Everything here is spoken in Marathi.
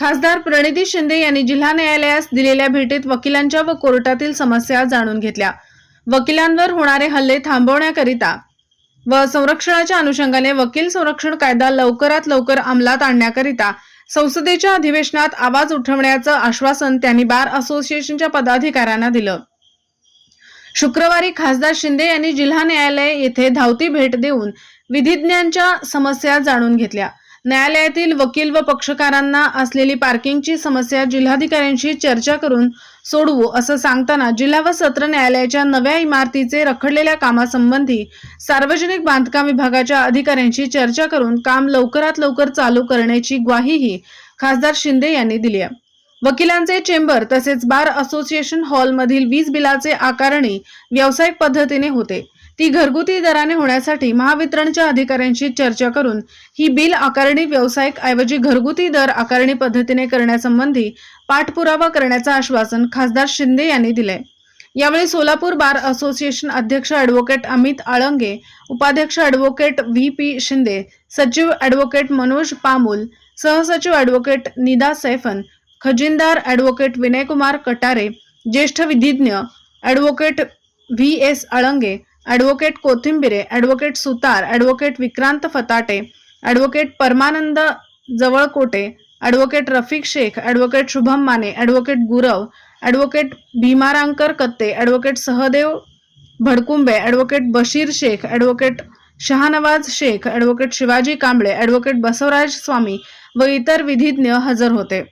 खासदार प्रणिती शिंदे यांनी जिल्हा न्यायालयास दिलेल्या भेटीत वकिलांच्या व कोर्टातील समस्या जाणून घेतल्या. वकिलांवर होणारे हल्ले थांबवण्याकरिता व संरक्षणाच्या अनुषंगाने वकील संरक्षण कायदा लवकरात लवकर अंमलात आणण्याकरिता संसदेच्या अधिवेशनात आवाज उठवण्याचं आश्वासन त्यांनी बार असोसिएशनच्या पदाधिकाऱ्यांना दिलं. शुक्रवारी खासदार शिंदे यांनी जिल्हा न्यायालय येथे धावती भेट देऊन विधिज्ञांच्या समस्या जाणून घेतल्या. न्यायालयातील वकील व पक्षकारांना असलेली पार्किंगची समस्या जिल्हाधिकाऱ्यांशी चर्चा करून सोडवू असं सांगताना जिल्हा व सत्र न्यायालयाच्या नव्या इमारतीचे रखडलेल्या कामासंबंधी सार्वजनिक बांधकाम विभागाच्या अधिकाऱ्यांशी चर्चा करून काम लवकरात लवकर चालू करण्याची ग्वाहीही खासदार शिंदे यांनी दिली आहे. वकिलांचे चेंबर तसेच बार असोसिएशन हॉलमधील वीज बिलाचे आकारणी व्यावसायिक पद्धतीने होते. ती घरगुती दराने होण्यासाठी महावितरणच्या अधिकाऱ्यांशी चर्चा करून ही बिल आकारणी व्यावसायिक ऐवजी घरगुती दर आकारणी पद्धतीने करण्यासंबंधी पाठपुरावा करण्याचं आश्वासन खासदार शिंदे यांनी दिले यावेळी सोलापूर बार असोसिएशन अध्यक्ष ॲडव्होकेट अमित आळंगे उपाध्यक्ष ॲडव्होकेट व्ही पी शिंदे सचिव ॲडव्होकेट मनोज पामुल सहसचिव ॲडव्होकेट निदा सैफन खजिनदार ॲडव्होकेट विनयकुमार कटारे ज्येष्ठ विधिज्ञ advocate V S Alange advocate Kothimbire advocate Sutar advocate Vikrant Fatate advocate Parmanand Jawalkote advocate Rafiq Shaikh advocate Shubham Mane advocate Gurav advocate Bhimarankar Katte advocate Sahadev Bhadkumbe advocate Bashir Shaikh advocate Shahnawaz Shaikh advocate Shivaji Kamble advocate Basavraj Swami व इतर विधिज्ञ हजर होते.